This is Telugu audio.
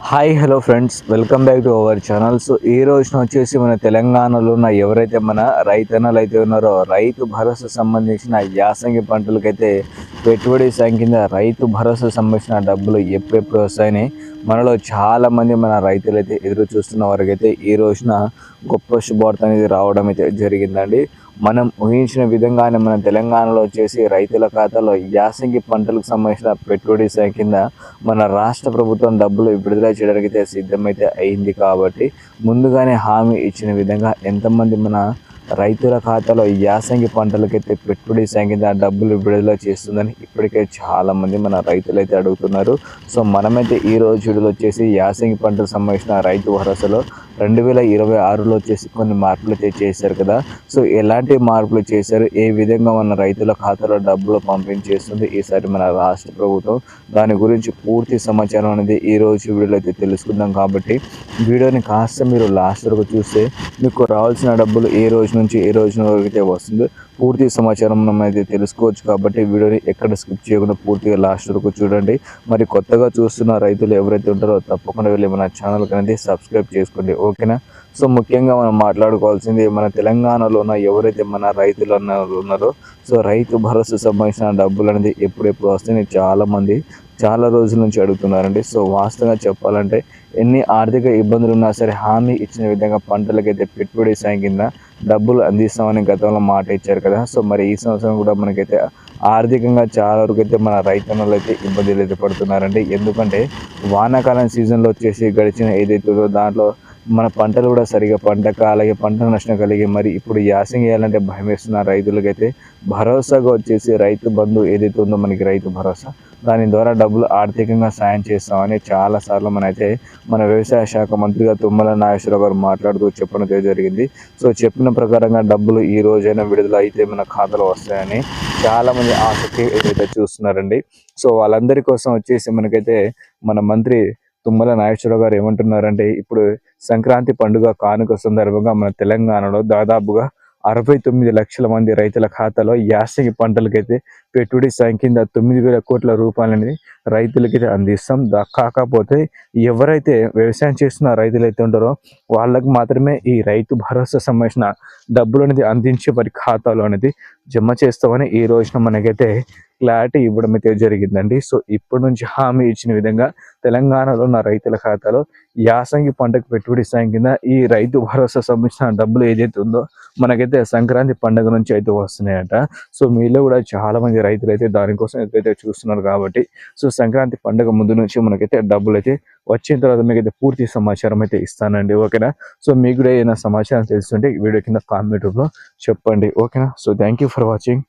Hi hello friends. Welcome back to our channel. So ఈ రోజున వచ్చేసి మన తెలంగాణలో ఉన్న ఎవరైతే మన రైతన్నలు అయితే ఉన్నారో రైతు భరోసా సంబంధించిన యాసంగి పంటలకైతే పెట్టుబడి సాయం కింద రైతు భరోసా సంబంధించిన డబ్బులు ఎప్పుడెప్పుడు వస్తాయని మనలో చాలామంది మన రైతులు అయితే ఎదురు చూస్తున్న వారికైతే ఈ రోజున గొప్ప శుభార్త అనేది రావడం అయితే జరిగిందండి. మనం ఊహించిన విధంగానే మన తెలంగాణలో వచ్చేసి రైతుల ఖాతాలో యాసంగి పంటలకు సంబంధించిన పెట్టుబడి సాయం కింద మన రాష్ట్ర ప్రభుత్వం డబ్బులు విడుదల చేయడానికి అయితే సిద్ధమైతే అయింది కాబట్టి ముందుగానే హామీ ఇచ్చిన విధంగా ఎంతమంది మన రైతుల ఖాతాలో యాసంగి పంటలకైతే పెట్టుబడి సాయం కింద డబ్బులు విడుదల చేస్తుందని ఇప్పటికే చాలామంది మన రైతులు అయితే అడుగుతున్నారు. సో మనమైతే ఈ రోజు వీడియోలో వచ్చేసి యాసంగి పంటకు సంబంధించిన రైతు భరోసాలో రెండు వేల ఇరవై ఆరులో వచ్చేసి కొన్ని మార్పులు అయితే చేశారు కదా. సో ఎలాంటి మార్పులు చేశారు? ఏ విధంగా మన రైతుల ఖాతాలో డబ్బులు పంపించేస్తుంది? ఈసారి మన రాష్ట్ర ప్రభుత్వం దాని గురించి పూర్తి సమాచారం అనేది ఈ రోజు వీడియోలో అయితే తెలుసుకుందాం కాబట్టి వీడియోని కాస్త మీరు లాస్ట్ వరకు చూస్తే మీకు రావాల్సిన డబ్బులు ఏ రోజు నుంచి ఏ రోజు వరకు అయితే వస్తుందో పూర్తి సమాచారం మనం అయితే తెలుసుకోవచ్చు కాబట్టి వీడియోని ఎక్కడ స్కిప్ చేయకుండా పూర్తిగా లాస్ట్ వరకు చూడండి. మరి కొత్తగా చూస్తున్న రైతులు ఎవరైతే ఉంటారో తప్పకుండా వెళ్ళి మన ఛానల్ అనేది సబ్స్క్రైబ్ చేసుకోండి. ఓకేనా? సో ముఖ్యంగా మనం మాట్లాడుకోవాల్సింది మన తెలంగాణలో ఉన్న ఎవరైతే మన రైతులు అన్న- ఉన్నారో సో రైతు భరోసా సంబంధించిన డబ్బులు అనేది ఎప్పుడెప్పుడు వస్తాయని చాలా మంది చాలా రోజుల నుంచి అడుగుతున్నారండి. సో వాస్తవంగా చెప్పాలంటే ఎన్ని ఆర్థిక ఇబ్బందులు ఉన్నా సరే హామీ ఇచ్చిన విధంగా పంటలకైతే పెట్టుబడి సాయం కింద డబ్బులు అందిస్తామని గతంలో మాట ఇచ్చారు కదా. సో మరి ఈ సంవత్సరం కూడా మనకైతే ఆర్థికంగా చాలా వరకు అయితే మన రైతన్నలు అయితే ఇబ్బందులు అయితే పడుతున్నారండి ఎందుకంటే వానాకాలం సీజన్లో వచ్చేసి గడిచిన ఏదైతే ఉందో దాంట్లో మన పంటలు కూడా సరిగా పండక అలాగే పంట నష్టం కలిగి మరి ఇప్పుడు యాసింగ్ వేయాలంటే భయం వేస్తున్న రైతులకైతే భరోసాగా వచ్చేసి రైతు బంధు ఏదైతే ఉందో మనకి రైతు భరోసా. దాని ద్వారా డబ్బులు ఆర్థికంగా సాయం చేస్తామని చాలా సార్లు మనైతే మన వ్యవసాయ శాఖ మంత్రిగా తుమ్మల నాగేశ్వరరావు గారు మాట్లాడుతూ చెప్పడం జరిగింది. సో చెప్పిన ప్రకారంగా డబ్బులు ఈ రోజైనా విడుదల అయితే మన ఖాతాలో వస్తాయని చాలామంది ఆసక్తి అయితే చూస్తున్నారండి. సో వాళ్ళందరి కోసం వచ్చేసి మనకైతే మన మంత్రి తుమ్మల నాగేశ్వరరావు గారు ఏమంటున్నారంటే ఇప్పుడు సంక్రాంతి పండుగ కానుక సందర్భంగా మన తెలంగాణలో దాదాపుగా అరవై తొమ్మిది లక్షల మంది రైతుల ఖాతాలో యాసంగి పంటలకైతే పెట్టుబడి సంఖ్య కింద తొమ్మిది వేల కోట్ల రూపాయలనేది రైతులకి అందిస్తాం. దా- కాకపోతే ఎవరైతే వ్యవసాయం చేస్తున్న రైతులు అయితే ఉంటారో వాళ్ళకి మాత్రమే ఈ రైతు భరోసా సంబంధించిన డబ్బులు అనేది అందించి వారి ఖాతాలో అనేది జమ చేస్తామని ఈ రోజున మనకైతే క్లారిటీ ఇవ్వడం అయితే జరిగిందండి. సో ఇప్పటి నుంచి హామీ ఇచ్చిన విధంగా తెలంగాణలో ఉన్న రైతుల ఖాతాలో యాసంగి పంటకు పెట్టుబడి సాయం కింద ఈ రైతు భరోసా సంబంధించిన డబ్బులు ఏదైతే ఉందో మనకైతే సంక్రాంతి పండుగ నుంచి అయితే వస్తున్నాయట. సో మీలో కూడా చాలా మంది రైతులు అయితే దానికోసం అయితే చూస్తున్నారు కాబట్టి సో సంక్రాంతి పండుగ ముందు నుంచి మనకైతే డబ్బులు అయితే వచ్చిన తర్వాత మీకైతే పూర్తి సమాచారం అయితే ఇస్తానండి ఓకేనా? సో మీకు కూడా ఏదైనా సమాచారం తెలుస్తుంటే వీడియో కింద కామెంట్ రూపంలో చెప్పండి ఓకేనా? So thank you for watching.